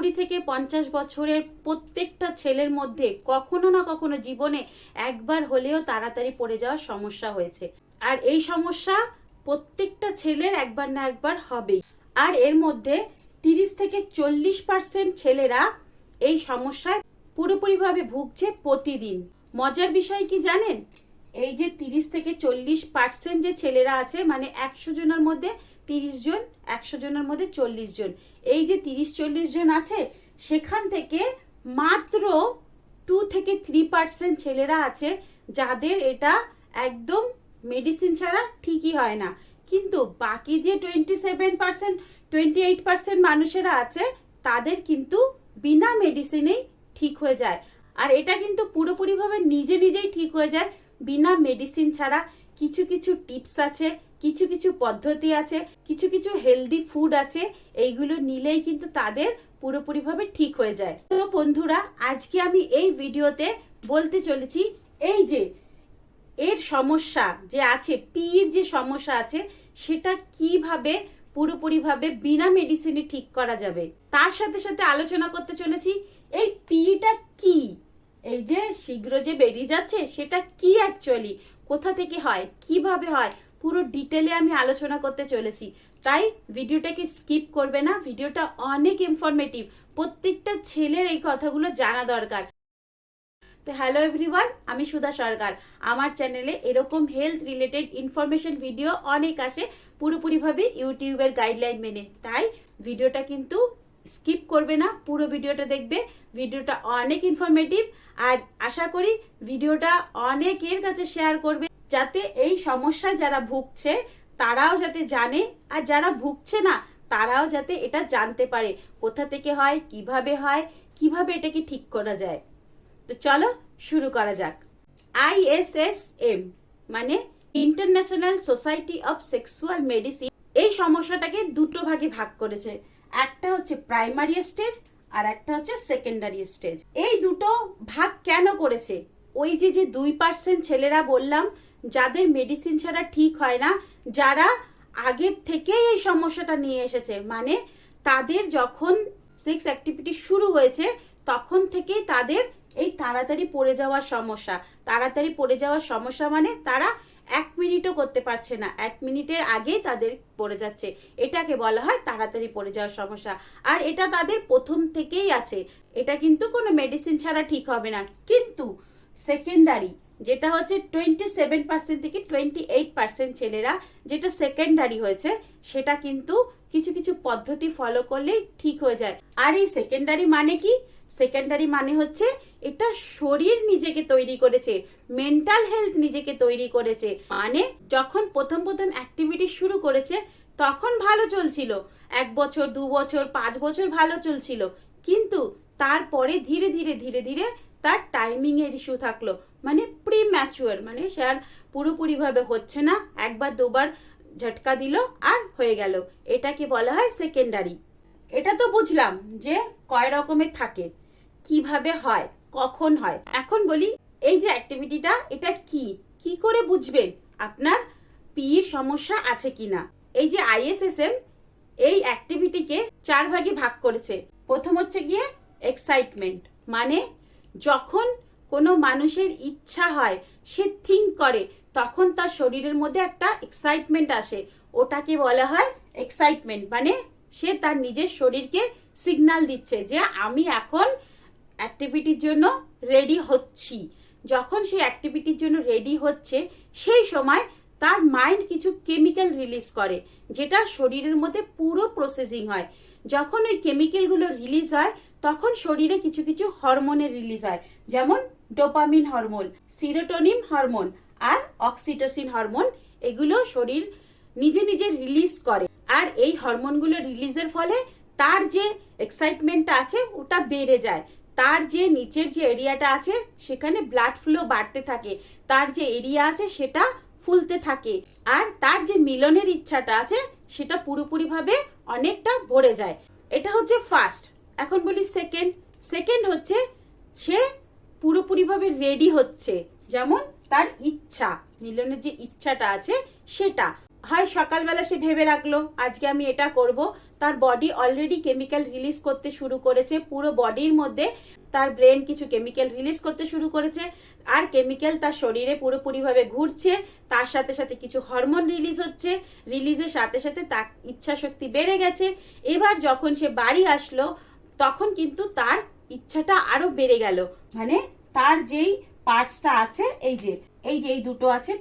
কুড়ি থেকে পঞ্চাশ বছরের প্রত্যেকটা ছেলের মধ্যে কখনো না কখনো জীবনে একবার হলেও তাড়াতাড়ি পড়ে যাওয়ার সমস্যা হয়েছে। আর এই সমস্যা প্রত্যেকটা ছেলের একবার না একবার হবেই। আর এর মধ্যে তিরিশ থেকে চল্লিশ পার্সেন্ট ছেলেরা এই সমস্যায় পুরোপুরিভাবে ভুগছে প্রতিদিন। মজার বিষয় কি জানেন? এই যে তিরিশ থেকে চল্লিশ পার্সেন্ট যে ছেলেরা আছে মানে একশো জনের মধ্যে তিরিশ জন, একশো জনের মধ্যে চল্লিশ জন। এই যে তিরিশ চল্লিশ জন আছে, সেখান থেকে মাত্র টু থেকে থ্রি পার্সেন্ট ছেলেরা আছে, যাদের এটা একদম মেডিসিন ছাড়া ঠিকই হয় না। কিন্তু বাকি যে twenty seven percent twenty eight percent মানুষেরা আছে, তাদের কিন্তু বিনা মেডিসিনেই ঠিক হয়ে যায়। আর এটা কিন্তু পুরোপুরিভাবে নিজে নিজেই ঠিক হয়ে যায়, বিনা মেডিসিন ছাড়া কিছু কিছু টিপস আছে কিছু কিছু পদ্ধতি আছে, কিছু কিছু হেলদি ফুড আছে, এইগুলো নিলেই কিন্তু তাদের পুরোপুরিভাবে ঠিক হয়ে যায়। তো বন্ধুরা, আজকে আমি এই ভিডিওতে বলতে চলেছি এই যে এর সমস্যা যে আছে, পির যে সমস্যা আছে, সেটা কীভাবে পুরোপুরিভাবে বিনা মেডিসিনে ঠিক করা যাবে? তার সাথে সাথে আলোচনা করতে চলেছি, এই পিটা কি? এই যে শীঘ্র যে বেরিয়ে যাচ্ছে, সেটা কি অ্যাকচুয়ালি কোথা থেকে হয়? কীভাবে হয়? পুরো ডিটেলে আমি আলোচনা করতে চলেছি। তাই ভিডিওটাকে স্কিপ করবে না? ভিডিওটা অনেক ইনফরমেটিভ প্রত্যেকটা ছেলের এই কথাগুলো জানা দরকার। তো হ্যালো এভরিওয়ান আমি সুধা সরকার। আমার চ্যানেলে এরকম হেলথ রিলেটেড ইনফরমেশন ভিডিও অনেক আসে পুরোপুরিভাবে ইউটিউবের গাইডলাইন মেনে। তাই ভিডিওটা কিন্তু স্কিপ করবে না, পুরো ভিডিওটা দেখবে। ভিডিওটা অনেক ইনফরমেটিভ আর আশা করি ভিডিওটা অনেকের কাছে শেয়ার করবে। যাতে এই সমস্যায় যারা ভুগছে, তারাও যাতে জানে, আর যারা ভুগছে না, তারাও যাতে এটা জানতে পারে, কোথা থেকে হয়, কীভাবে হয়, কীভাবে এটাকে ঠিক করা যায়। তো চলো শুরু করা যাক। আইএসএসএম মানে international society of sexual medicine, এই সমস্যাটাকে দুটো ভাগে ভাগ করেছে। একটা হচ্ছে প্রাইমারি স্টেজ, আর একটা হচ্ছে সেকেন্ডারি স্টেজ। এই দুটো ভাগ কেন করেছে? ওই যে যে দুই পার্সেন্ট ছেলেরা বললাম যাদের মেডিসিন ছাড়া ঠিক হয় না, যারা আগের থেকেই এই সমস্যাটা নিয়ে এসেছে মানে তাদের যখন সেক্স অ্যাক্টিভিটি শুরু হয়েছে, তখন থেকেই তাদের এই তাড়াতাড়ি পড়ে যাওয়ার সমস্যা। তাড়াতাড়ি পড়ে যাওয়ার সমস্যা মানে তারা এক মিনিটও করতে পারছে না। এক মিনিটের আগেই তাদের পড়ে যাচ্ছে। এটাকে বলা হয় তাড়াতাড়ি পড়ে যাওয়ার সমস্যা। আর এটা তাদের প্রথম থেকেই আছে। এটা কিন্তু কোনো মেডিসিন ছাড়া ঠিক হবে না। কিন্তু সেকেন্ডারি যেটা হচ্ছে টোয়েন্টি সেভেন পার্সেন্ট থেকে টোয়েন্টি এইট পার্সেন্ট ছেলেরা যেটা সেকেন্ডারি হয়েছে, সেটা কিন্তু কিছু কিছু পদ্ধতি ফলো করলেই ঠিক হয়ে যায়। আর এই সেকেন্ডারি মানে কি? সেকেন্ডারি মানে হচ্ছে এটা শরীর নিজেকে তৈরি করেছে মেন্টাল হেলথ নিজেকে তৈরি করেছে। মানে যখন প্রথম প্রথম অ্যাক্টিভিটি শুরু করেছে, তখন ভালো চলছিল। এক বছর, দু বছর, পাঁচ বছর ভালো চলছিল। কিন্তু তারপরে ধীরে ধীরে ধীরে ধীরে তার টাইমিং এর ইস্যু থাকল। মানে প্রি ম্যাচুয়ার মানে সে আর পুরোপুরিভাবে হচ্ছে না। একবার দুবার ঝটকা দিল আর হয়ে গেল। এটাকে বলা হয় সেকেন্ডারি এটা তো বুঝলাম যে কয় রকমের থাকে, কীভাবে হয়, কখন হয়। এখন বলি, এই যে অ্যাক্টিভিটিটা এটা কি? কি করে বুঝবেন? আপনার পির সমস্যা আছে কিনা? এই যে আইএসএসএম এই অ্যাক্টিভিটিকে চার ভাগে ভাগ করেছে। প্রথম হচ্ছে গিয়ে এক্সাইটমেন্ট মানে যখন কোনো মানুষের ইচ্ছা হয়, সে থিঙ্ক করে, তখন তার শরীরের মধ্যে একটা এক্সাইটমেন্ট আসে। ওটাকে বলা হয় এক্সাইটমেন্ট মানে সে তার নিজের শরীরকে সিগন্যাল দিচ্ছে যে আমি এখন অ্যাক্টিভিটির জন্য রেডি হচ্ছি। যখন সে অ্যাক্টিভিটির জন্য রেডি হচ্ছে, সেই সময় তার মাইন্ড কিছু কেমিক্যাল রিলিজ করে, যেটা শরীরের মধ্যে পুরো প্রসেসিং হয়। যখন ওই কেমিক্যালগুলো রিলিজ হয় তখন শরীরে কিছু কিছু হরমোনের রিলিজ হয়, যেমন ডোপামিন হরমোন সিরোটোনিন হরমোন আর অক্সিটোসিন হরমোন এগুলো শরীর নিজে নিজে রিলিজ করে। আর এই হরমোনগুলো রিলিজের ফলে তার যে এক্সাইটমেন্টটা আছে, ওটা বেড়ে যায়। তার যে নিচের যে এরিয়াটা আছে, সেখানে ব্লাড ফ্লো বাড়তে থাকে। তার যে এরিয়া আছে, সেটা ফুলতে থাকে। আর তার যে মিলনের ইচ্ছাটা আছে, সেটা পুরোপুরিভাবে অনেকটা ভরে যায়। এটা হচ্ছে ফার্স্ট এখন বলি সেকেন্ড সেকেন্ড হচ্ছে সে পুরোপুরিভাবে রেডি হচ্ছে। যেমন তার ইচ্ছা, মিলনের যে ইচ্ছাটা আছে সেটা। হয় সকালবেলা সে ভেবে রাখল, আজকে আমি এটা করব। তার বডি অলরেডি কেমিক্যাল রিলিজ করতে শুরু করেছে, পুরো বডির মধ্যে তার ব্রেন কিছু কেমিক্যাল রিলিজ করতে শুরু করেছে। আর কেমিক্যাল তার শরীরে পুরোপুরিভাবে ঘুরছে, তার সাথে সাথে কিছু হরমোন রিলিজ হচ্ছে। রিলিজের সাথে সাথে তার ইচ্ছা শক্তি বেড়ে গেছে। এবার যখন সে বাড়ি আসলো তখন কিন্তু তার ইচ্ছাটা আরও বেড়ে গেল। মানে তার যেই পার্টসটা আছে, এই যে এই যে এই দুটো আছে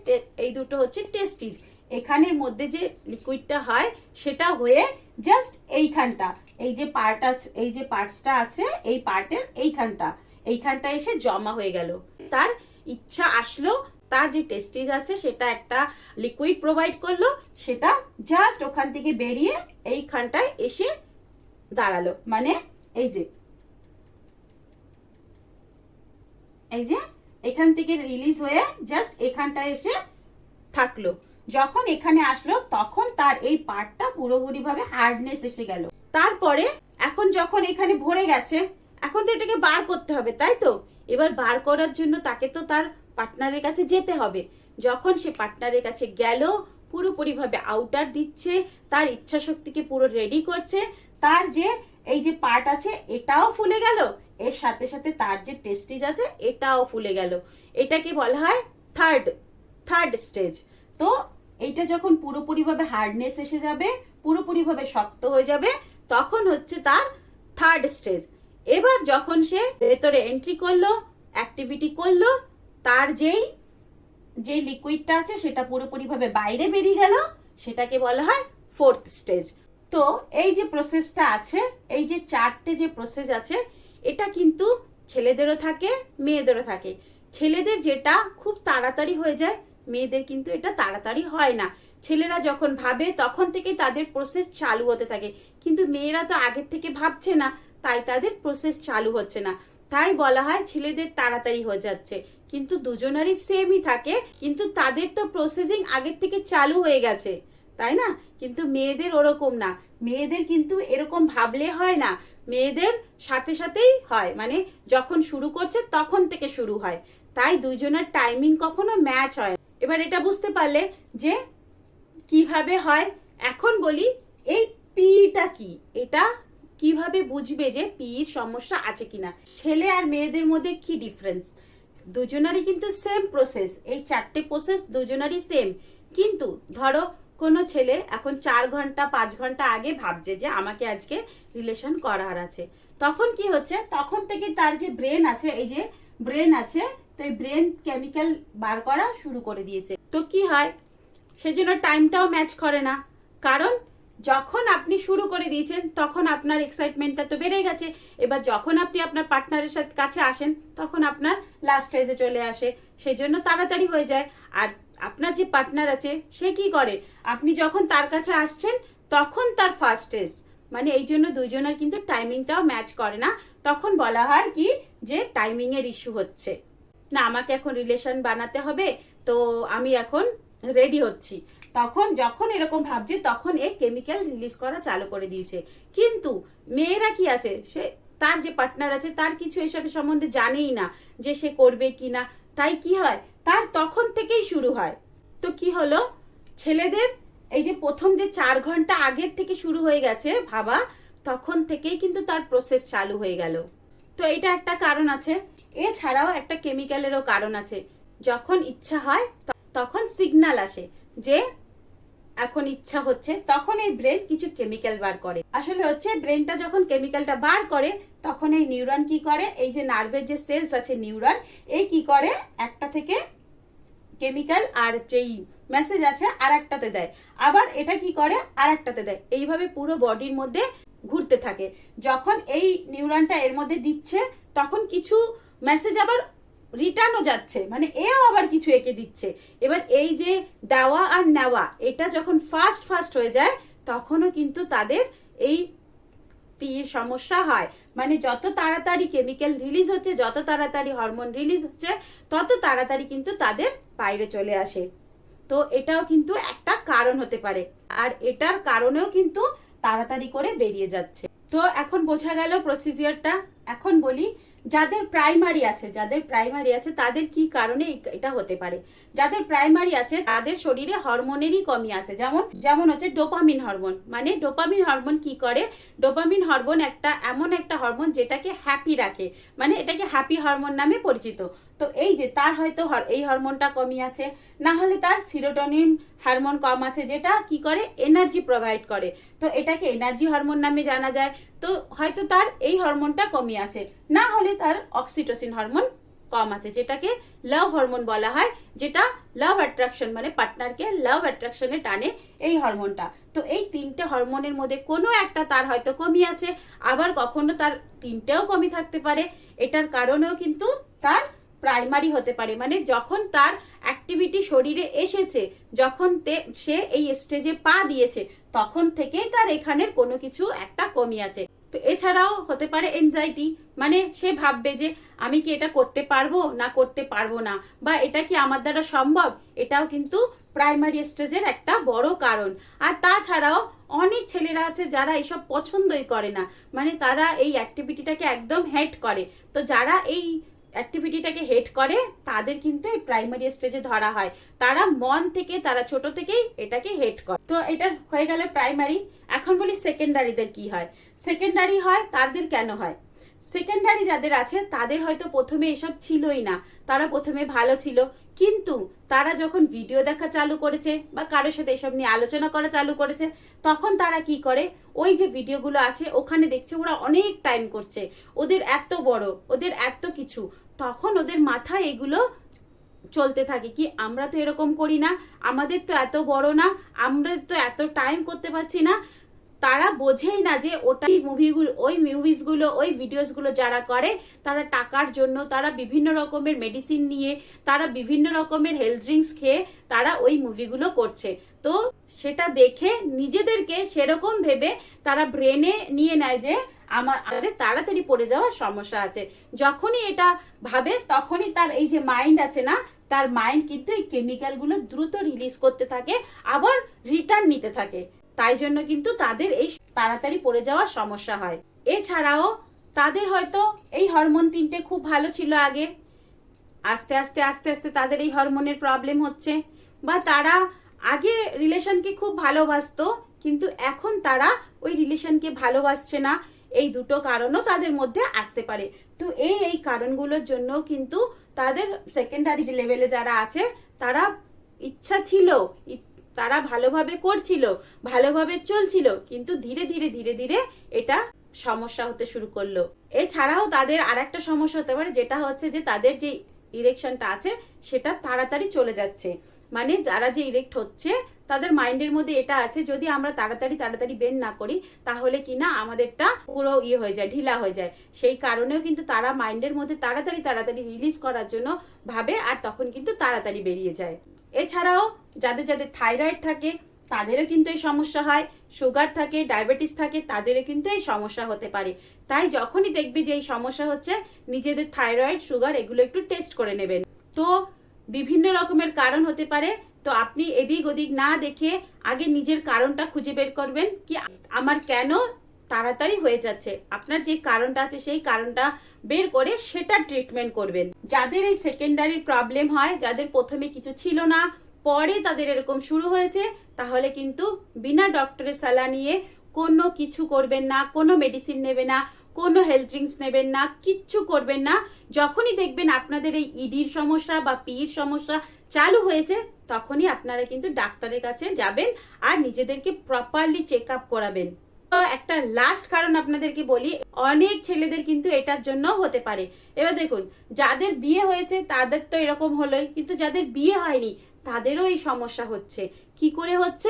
এই দুটো হচ্ছে টেস্টিস এখানের মধ্যে যে লিকুইডটা হয়, সেটা হয়ে জাস্ট এইখানটা, এই যে পার্ট আছে, এই যে পার্টসটা আছে, এই পার্টের এইখানটা এইখানটা এসে জমা হয়ে গেল। তার ইচ্ছা আসলো, তার যে টেস্টিজ আছে, সেটা একটা লিকুইড প্রোভাইড করল, সেটা জাস্ট ওখান থেকে বেরিয়ে এইখানটায় এসে দাঁড়াল। মানে এই যে। এই যে, এখান থেকে রিলিজ হয়ে জাস্ট এখানটা এসে থাকল। যখন এখানে আসলো, তখন তার এই পার্টটা পুরোপুরি ভাবে হার্ডনেস এসে গেল। তারপরে, এখন যখন এখানে ভরে গেছে, এখন তো এটাকে বার করতে হবে, তাই তো? এবার বার করার জন্য তাকে তো তার পার্টনারের কাছে যেতে হবে। যখন সে পার্টনারের কাছে গেল পুরোপুরি ভাবে আউটার দিচ্ছে, তার ইচ্ছা শক্তিকে পুরো রেডি করছে, তার যে এই যে পার্ট আছে, এটাও ফুলে গেল। এর সাথে সাথে তার যে টেস্টিজ আছে, এটাও ফুলে গেল। এটাকে বলা হয়? থার্ড থার্ড স্টেজ তো এইটা যখন পুরোপুরিভাবে হার্ডনেস এসে যাবে, পুরোপুরিভাবে শক্ত হয়ে যাবে, তখন হচ্ছে তার থার্ড স্টেজ এবার যখন সে ভেতরে এন্ট্রি করল অ্যাক্টিভিটি করল, তার যেই যে লিকুইডটা আছে, সেটা পুরোপুরিভাবে বাইরে বেরিয়ে গেল, সেটাকে বলা হয় ফোর্থ স্টেজ তো এই যে প্রসেসটা আছে, এই যে চারটে যে প্রসেস আছে, এটা কিন্তু ছেলেদেরও থাকে, মেয়েদেরও থাকে। ছেলেদের যেটা খুব তাড়াতাড়ি হয়ে যায়, মেয়েদের কিন্তু এটা তাড়াতাড়ি হয় না। ছেলেরা যখন ভাবে, তখন থেকে তাদের প্রসেস চালু হতে থাকে। কিন্তু মেয়েরা তো আগের থেকে ভাবছে না, তাই তাদের প্রসেস চালু হচ্ছে না। তাই বলা হয় ছেলেদের তাড়াতাড়ি হয়ে যাচ্ছে। কিন্তু দুজনেরই সেমই থাকে, কিন্তু তাদের তো প্রসেসিং আগের থেকে চালু হয়ে গেছে। তাই না? কিন্তু মেয়েদের ওরকম না। মেয়েদের কিন্তু এরকম ভাবলে হয় না। মেয়েদের সাথে সাথেই হয়। মানে যখন শুরু করছে তখন থেকে শুরু হয়। তাই দুইজনের টাইমিং কখনো ম্যাচ হয় এবার এটা বুঝতে পারলে যে কীভাবে হয়। এখন বলি, এই পিটা কি? এটা কীভাবে বুঝবে যে পির সমস্যা আছে কিনা? ছেলে আর মেয়েদের মধ্যে কি ডিফারেন্স দুজনারই কিন্তু সেম প্রসেস এই চারটে প্রসেস দুজনারই সেম কিন্তু ধরো কোনো ছেলে এখন চার ঘণ্টা, পাঁচ ঘণ্টা আগে ভাবছে যে আমাকে আজকে রিলেশন করার আছে। তখন কি হচ্ছে? তখন থেকে তার যে ব্রেন আছে, এই যে ব্রেন আছে, তো এই ব্রেন কেমিক্যাল বার করা শুরু করে দিয়েছে। তো কি হয়? সেজন্য টাইমটাও ম্যাচ করে না। কারণ যখন আপনি শুরু করে দিয়েছেন, তখন আপনার এক্সাইটমেন্টটা তো বেড়ে গেছে। এবার যখন আপনি আপনার পার্টনারের সাথে কাছে আসেন, তখন আপনার লাস্ট স্টেজে চলে আসে। সেই জন্য তাড়াতাড়ি হয়ে যায়। আর আপনার যে পার্টনার আছে, সে কি করে? আপনি যখন তার কাছে আসছেন, তখন তার ফার্স্ট স্টেজ মানে এই জন্য দুইজনের কিন্তু টাইমিংটাও ম্যাচ করে না। তখন বলা হয় কি যে টাইমিং এর ইস্যু হচ্ছে। না, আমাকে এখন রিলেশন বানাতে হবে, তো আমি এখন রেডি হচ্ছি। তখন যখন এরকম ভাবছে, তখন এই কেমিক্যাল রিলিজ করা চালু করে দিয়েছে। কিন্তু মেয়েরা কি আছে? সে, তার যে পার্টনার আছে, তার কিছু এসবের সম্বন্ধে জানেই না যে সে করবে কি না তাই কি হয়? তার তখন থেকেই শুরু হয়। তো কি হলো? ছেলেদের এই যে প্রথম যে চার ঘণ্টা আগের থেকে শুরু হয়ে গেছে ভাবা, তখন থেকেই কিন্তু তার প্রসেস চালু হয়ে গেল। তো এটা একটা কারণ আছে। এছাড়াও একটা কেমিক্যালেরও কারণ আছে। যখন ইচ্ছা হয় তখন সিগন্যাল আসে যে এখন ইচ্ছা হচ্ছে, তখন এই ব্রেন কিছু কেমিক্যাল বার করে। আসলে হচ্ছে ব্রেনটা যখন কেমিক্যালটা বার করে, তখন এই নিউরন কি করে? এই যে নার্ভের যে সেলস আছে নিউরন এই কি করে? একটা থেকে কেমিক্যাল আর যেই মেসেজ আছে আর একটাতে দেয়। আবার এটা কি করে? আর একটাতে দেয়। এইভাবে পুরো বডির মধ্যে ঘুরতে থাকে। যখন এই নিউরনটা এর মধ্যে দিচ্ছে, তখন কিছু মেসেজ আবার রিটার্নও যাচ্ছে। মানে এও আবার কিছু এঁকে দিচ্ছে। এবার এই যে দেওয়া আর নেওয়া, এটা যখন ফাস্ট ফাস্ট হয়ে যায়, তখনও কিন্তু তাদের এই পির সমস্যা হয়। মানে যত তাড়াতাড়ি কেমিক্যাল রিলিজ হচ্ছে, যত তাড়াতাড়ি হরমোন রিলিজ হচ্ছে, তত তাড়াতাড়ি কিন্তু তাদের বাইরে চলে আসে। তো এটাও কিন্তু একটা কারণ হতে পারে। আর এটার কারণেও কিন্তু তাড়াতাড়ি করে বেরিয়ে যাচ্ছে। তো এখন বোঝা গেল প্রসিজিয়ারটা এখন বলি, যাদের প্রাইমারি আছে, যাদের প্রাইমারি আছে, তাদের কি কারণে এটা হতে পারে? যাদের প্রাইমারি আছে, তাদের শরীরে হরমোনেরই কমি আছে। যেমন যেমন হচ্ছে ডোপামিন হরমোন মানে ডোপামিন হরমোন কি করে? ডোপামিন হরমোন একটা এমন একটা হরমোন যেটাকে হ্যাপি রাখে। মানে এটাকে হ্যাপি হরমোন নামে পরিচিত। তো এই যে, তার হয়তো এই হরমোনটা কমই আছে। না হলে তার সিরোটোনিন হরমোন কম আছে, যেটা কি করে? এনার্জি প্রোভাইড করে। তো এটাকে এনার্জি হরমোন নামে জানা যায়। তো হয়তো তার এই হরমোনটা কমই আছে। না হলে তার অক্সিটোসিন হরমোন কম আছে, যেটাকে লাভ হরমোন বলা হয়, যেটা লাভ অ্যাট্রাকশন মানে পার্টনারকে লাভ অ্যাট্রাকশনে টানে এই হরমোনটা তো এই তিনটে হরমোনের মধ্যে কোনো একটা তার হয়তো কমই আছে, আবার কখনো তার তিনটেও কমই থাকতে পারে। এটার কারণেও কিন্তু তার প্রাইমারি হতে পারে। মানে যখন তার অ্যাক্টিভিটি শরীরে এসেছে, যখন সে এই স্টেজে পা দিয়েছে, তখন থেকেই তার এখানের কোনো কিছু একটা কমি আছে। তো এছাড়াও হতে পারে এনজাইটি মানে সে ভাববে যে আমি কি এটা করতে পারব না করতে পারব না, বা এটা কি আমার দ্বারা সম্ভব? এটাও কিন্তু প্রাইমারি স্টেজের একটা বড় কারণ। আর তাছাড়াও অনেক ছেলেরা আছে যারা এসব পছন্দই করে না মানে তারা এই অ্যাক্টিভিটিটাকে একদম হেট করে। তো যারা এই অ্যাক্টিভিটিটাকে হেট করে, তাদের কিন্তু এই প্রাইমারি স্টেজে ধরা হয়। তারা মন থেকে, তারা ছোট থেকেই এটাকে হেট করে। তো এটা হয়ে গেল প্রাইমারি এখন বলি সেকেন্ডারিদের কি হয়? সেকেন্ডারি হয়, তাদের কেন হয়? সেকেন্ডারি যাদের আছে, তাদের হয়তো প্রথমে এসব ছিলই না। তারা প্রথমে ভালো ছিল। কিন্তু তারা যখন ভিডিও দেখা চালু করেছে বা কারোর সাথে এসব নিয়ে আলোচনা করা চালু করেছে, তখন তারা কি করে? ওই যে ভিডিওগুলো আছে, ওখানে দেখছে ওরা অনেক টাইম করছে। ওদের এত বড়, ওদের এত কিছু। তখন ওদের মাথায় এগুলো চলতে থাকে কি, আমরা তো এরকম করি না, আমাদের তো এত বড় না, আমরা তো এত টাইম করতে পারছি না। তারা বোঝেই না যে ওটাই মুভিগুলো ওই মুভিসগুলো ওই ভিডিওসগুলো যারা করে, তারা টাকার জন্য, তারা বিভিন্ন রকমের মেডিসিন নিয়ে, তারা বিভিন্ন রকমের হেলথ ড্রিঙ্কস খেয়ে, তারা ওই মুভিগুলো করছে। তো সেটা দেখে নিজেদেরকে সেরকম ভেবে তারা ব্রেনে নিয়ে নেয় যে আমার, আমাদের তাড়াতাড়ি পড়ে যাওয়ার সমস্যা আছে। যখনই এটা ভাবে, তখনই তার এই যে মাইন্ড আছে না, তার মাইন্ড কিন্তু এই কেমিক্যালগুলো দ্রুত রিলিজ করতে থাকে, আবার রিটার্ন নিতে থাকে। তাই জন্য কিন্তু তাদের এই তাড়াতাড়ি পড়ে যাওয়ার সমস্যা হয়। এছাড়াও তাদের হয়তো এই হরমোন তিনটে খুব ভালো ছিল আগে। আস্তে আস্তে আস্তে আস্তে তাদের এই হরমোনের প্রবলেম হচ্ছে বা তারা আগে রিলেশনকে খুব ভালোবাসতো, কিন্তু এখন তারা ওই রিলেশনকে ভালোবাসছে না। এই দুটো কারণও তাদের মধ্যে আসতে পারে। তো এই এই কারণগুলোর জন্য কিন্তু তাদের সেকেন্ডারি লেভেলে যারা আছে, তারা ইচ্ছা ছিল তারা ভালোভাবে করছিল, ভালোভাবে চলছিল, কিন্তু ধীরে ধীরে ধীরে ধীরে এটা সমস্যা হতে শুরু করল। এছাড়াও তাদের আর একটা সমস্যা হতে পারে, যেটা হচ্ছে যে তাদের যে ইরেকশনটা আছে, সেটা তাড়াতাড়ি চলে যাচ্ছে। মানে তারা যে ইরেক্ট হচ্ছে, তাদের মাইন্ডের মধ্যে এটা আছে, যদি আমরা তাড়াতাড়ি তাড়াতাড়ি বের না করি, তাহলে কি না আমাদেরটা পুরো ইয়ে হয়ে যায়, ঢিলা হয়ে যায়। সেই কারণেও কিন্তু তারা মাইন্ডের মধ্যে তাড়াতাড়ি তাড়াতাড়ি রিলিজ করার জন্য ভাবে, আর তখন কিন্তু তাড়াতাড়ি বেরিয়ে যায়। এছাড়াও যাদের যাদের থাইরয়েড থাকে, তাদেরও কিন্তু এই সমস্যা হয়। সুগার থাকে, ডায়াবেটিস থাকে, তাদেরও কিন্তু এই সমস্যা হতে পারে। তাই যখনই দেখবি যে এই সমস্যা হচ্ছে, নিজেদের থাইরয়েড, সুগার এগুলো একটু টেস্ট করে নেবেন। তো বিভিন্ন রকমের কারণ হতে পারে। তো আপনি এদিক ওদিক না দেখে আগে নিজের কারণটা খুঁজে বের করবেন। কি আমার কেন তাড়াতাড়ি হয়ে যাচ্ছে। আপনার যে কারণটা আছে, সেই কারণটা বের করে সেটা ট্রিটমেন্ট করবেন। যাদের এই সেকেন্ডারি প্রবলেম হয়, যাদের প্রথমে কিছু ছিল না, পরে তাদের এরকম শুরু হয়েছে, তাহলে কিন্তু বিনা ডক্টরের সালা নিয়ে কোনো কিছু করবেন না, কোনো মেডিসিন নেবে না, কোনো হেলথ ড্রিঙ্কস নেবেন না, কিচ্ছু করবেন না। যখনই দেখবেন আপনাদের এই ইডির সমস্যা বা পির সমস্যা চালু হয়েছে, তখনই আপনারা কিন্তু ডাক্তারের কাছে যাবেন আর নিজেদেরকে প্রপারলি চেক আপ করাবেন। একটা লাস্ট কারণ আপনাদেরকে বলি, অনেক ছেলেদের কিন্তু এটার জন্য হতে পারে। এবার দেখুন, যাদের বিয়ে হয়েছে তাদের তো এরকম হলোই, কিন্তু যাদের বিয়ে হয়নি তাদেরও এই সমস্যা হচ্ছে। কি করে হচ্ছে?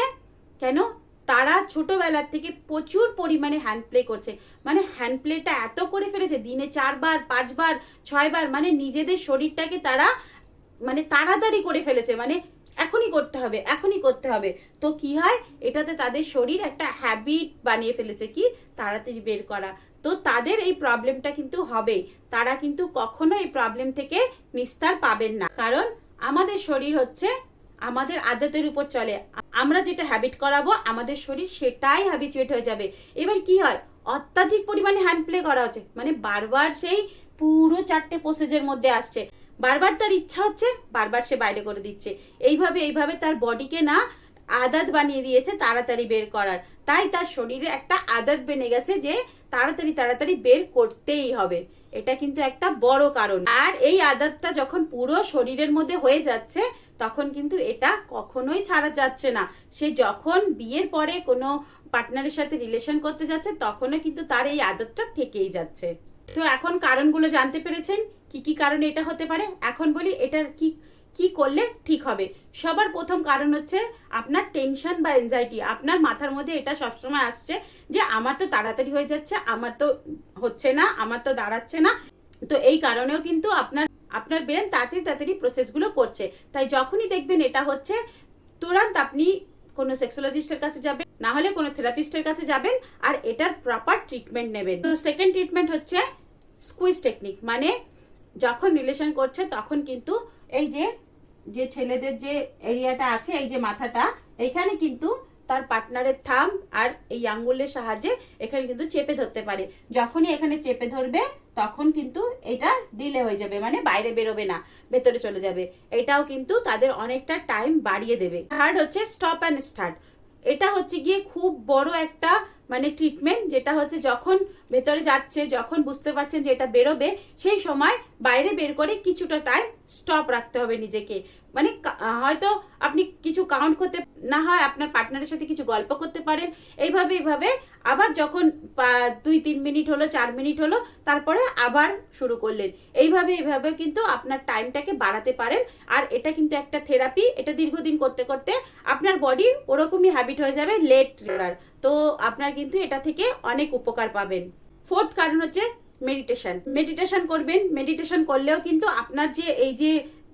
কেন? তারা ছোটবেলার থেকে প্রচুর পরিমাণে হ্যান্ড প্লে করছে। মানে হ্যান্ড প্লেটা এত করে ফেলেছে, দিনে চারবার, পাঁচবার, ছয়বার মানে নিজেদের শরীরটাকে তারা মানে তাড়াতাড়ি করে ফেলেছে। মানে এখনই করতে হবে, এখনই করতে হবে। তো কি হয়? এটাতে তাদের শরীর একটা হ্যাবিট বানিয়ে ফেলেছে কি? তাড়াতাড়ি বের করা। তো তাদের এই প্রবলেমটা কিন্তু হবে তারা কিন্তু কখনো এই প্রবলেম থেকে নিস্তার পাবেন না। কারণ আমাদের শরীর হচ্ছে, আমাদের আদতের উপর চলে। আমরা যেটা হ্যাবিট করাবো, আমাদের শরীর সেটাই হ্যাবিচুয়েট হয়ে যাবে। এবার কি হয়? অত্যাধিক পরিমাণে হ্যান্ড প্লে করা হচ্ছে। মানে বারবার সেই পুরো চারটে প্রসেজের মধ্যে আসছে। বারবার তার ইচ্ছা হচ্ছে, বারবার সে বাইরে করে দিচ্ছে। এইভাবে এইভাবে তার বডিকে না আদাত বানিয়ে দিয়েছে তাড়াতাড়ি বের করার। তাই তার শরীরে একটা আদাত বেনে গেছে যে তাড়াতাড়ি তাড়াতাড়ি বের করতেই হবে। এটা কিন্তু একটা বড় কারণ। আর এই আদাতটা যখন পুরো শরীরের মধ্যে হয়ে যাচ্ছে, তখন কিন্তু এটা কখনোই ছাড়া যাচ্ছে না। সে যখন বিয়ের পরে কোনো পার্টনারের সাথে রিলেশন করতে যাচ্ছে, তখনও কিন্তু তার এই আদতটা থেকেই যাচ্ছে। তো এখন কারণগুলো জানতে পেরেছেন? কি কি কারণে এটা হতে পারে? এখন বলি এটার কি কি করলে ঠিক হবে? সবার প্রথম কারণ হচ্ছে আপনার টেনশন বা এনজাইটি আপনার মাথার মধ্যে এটা সবসময় আসছে যে আমার তো তাড়াতাড়ি হয়ে যাচ্ছে, আমার তো হচ্ছে না, আমার তো দাঁড়াচ্ছে না। তো এই কারণেও কিন্তু আপনার আপনার ব্রেন তাড়াতাড়ি তাড়াতাড়ি প্রসেসগুলো করছে। তাই যখনই দেখবেন এটা হচ্ছে, তুরন্ত আপনি কোনো সেক্সোলজিস্টের কাছে যাবেন, না হলে কোনো থেরাপিস্টের কাছে যাবেন আর এটার প্রপার ট্রিটমেন্ট নেবেন। তো সেকেন্ড ট্রিটমেন্ট হচ্ছে স্কুইজ টেকনিক মানে যখন রিলেশন করছে, তখন কিন্তু এই যে যে ছেলেদের যে এরিয়াটা আছে, এই যে মাথাটা, এখানে কিন্তু তার পার্টনারের থাম আর এই আঙ্গুলের সাহায্যে এখানে কিন্তু চেপে ধরতে পারে। যখনই এখানে চেপে ধরবে, তখন কিন্তু এটা ডিলে হয়ে যাবে মানে বাইরে বেরোবে না, ভেতরে চলে যাবে। এটাও কিন্তু তাদের অনেকটা টাইম বাড়িয়ে দেবে। থার্ড হচ্ছে স্টপ অ্যান্ড স্টার্ট এটা হচ্ছে গিয়ে খুব বড় একটা মানে ট্রিটমেন্ট যেটা হচ্ছে যখন ভেতরে যাচ্ছে, যখন বুঝতে পারছেন যে এটা বেরোবে, সেই সময় বাইরে বের করে কিছুটা টাইম স্টপ রাখতে হবে নিজেকে। মানে হয়তো আপনি কিছু কাউন্ট করতে, না হয় আপনার পার্টনারের সাথে কিছু গল্প করতে পারেন। এইভাবে এইভাবে আবার যখন দুই, তিন মিনিট হলো, চার মিনিট হলো, তারপরে আবার শুরু করলেন। এইভাবে এইভাবে কিন্তু আপনার টাইমটাকে বাড়াতে পারেন। আর এটা কিন্তু একটা থেরাপি এটা দীর্ঘদিন করতে করতে আপনার বডি ওরকমই হ্যাবিট হয়ে যাবে লেট করার তো আপনার কিন্তু এটা থেকে অনেক উপকার পাবেন। ফোর্থ কারণ হচ্ছে মেডিটেশন মেডিটেশন করবেন। মেডিটেশন করলেও কিন্তু আপনার যে, এই যে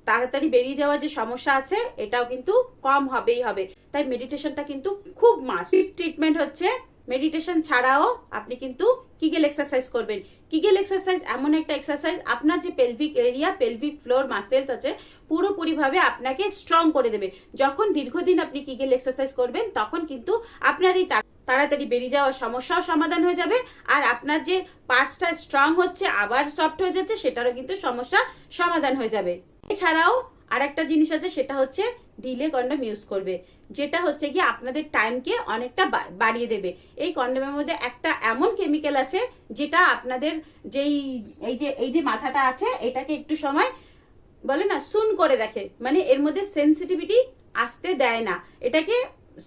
তাড়াতাড়ি বেরিয়ে যাওয়ার যে সমস্যা আছে, এটাও কিন্তু কম হবেই হবে। তাই মেডিটেশনটা কিন্তু খুব মাস ট্রিটমেন্ট হচ্ছে মেডিটেশন ছাড়াও আপনি কিন্তু কিগেল এক্সারসাইজ করবেন। কিগেল এক্সারসাইজ এমন একটা এক্সারসাইজ আপনার যে pelvic area pelvic floor muscles আছে, পুরোপুরিভাবে আপনাকে স্ট্রং করে দেবে। যখন দীর্ঘদিন আপনি কিগেল এক্সারসাইজ করবেন, তখন কিন্তু আপনার এই তাড়াতাড়ি বেরিয়ে যাওয়ার সমস্যাও সমাধান হয়ে যাবে, আর আপনার যে পার্টসটা স্ট্রং হচ্ছে, আবার সফট হয়ে যাচ্ছে, সেটারও কিন্তু সমস্যা সমাধান হয়ে যাবে। এছাড়াও আর একটা জিনিস আছে, সেটা হচ্ছে ডিলে কন্ডম ইউজ করবে, যেটা হচ্ছে কি আপনাদের টাইমকে অনেকটা বাড়িয়ে দেবে। এই কন্ডমের মধ্যে একটা এমন কেমিক্যাল আছে, যেটা আপনাদের যেই, এই যে এই যে মাথাটা আছে, এটাকে একটু সময় বলে না সুন করে রাখে। মানে এর মধ্যে সেন্সিটিভিটি আসতে দেয় না। এটাকে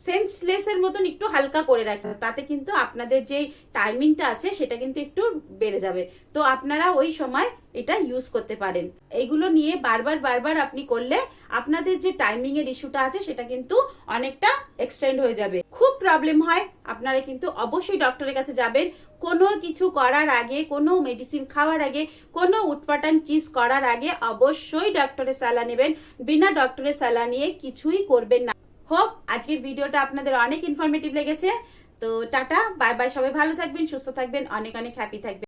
সেন্সলেস এর মতন একটু হালকা করে রাখে তাতে কিন্তু আপনাদের যে টাইমিংটা আছে, সেটা কিন্তু একটু বেড়ে যাবে। তো আপনারা ওই সময় এটা ইউজ করতে পারেন। এইগুলো নিয়ে বারবার বারবার আপনি করলে আপনাদের যে টাইমিং এর ইস্যুটা আছে, সেটা কিন্তু অনেকটা এক্সটেন্ড হয়ে যাবে। খুব প্রবলেম হয়, আপনারা কিন্তু অবশ্যই ডক্টরের কাছে যাবেন। কোনো কিছু করার আগে, কোনো মেডিসিন খাওয়ার আগে, কোনো উটপাটান চিজ করার আগে অবশ্যই ডক্টরের সালা নেবেন। বিনা ডক্টরের সালা নিয়ে কিছুই করবেন না। হোপ আজকের ভিডিওটা আপনাদের অনেক ইনফরমেটিভ লেগেছে। তো টাটা বাই বাই সবাই ভালো থাকবেন, সুস্থ থাকবেন, অনেক অনেক হ্যাপি থাকবেন।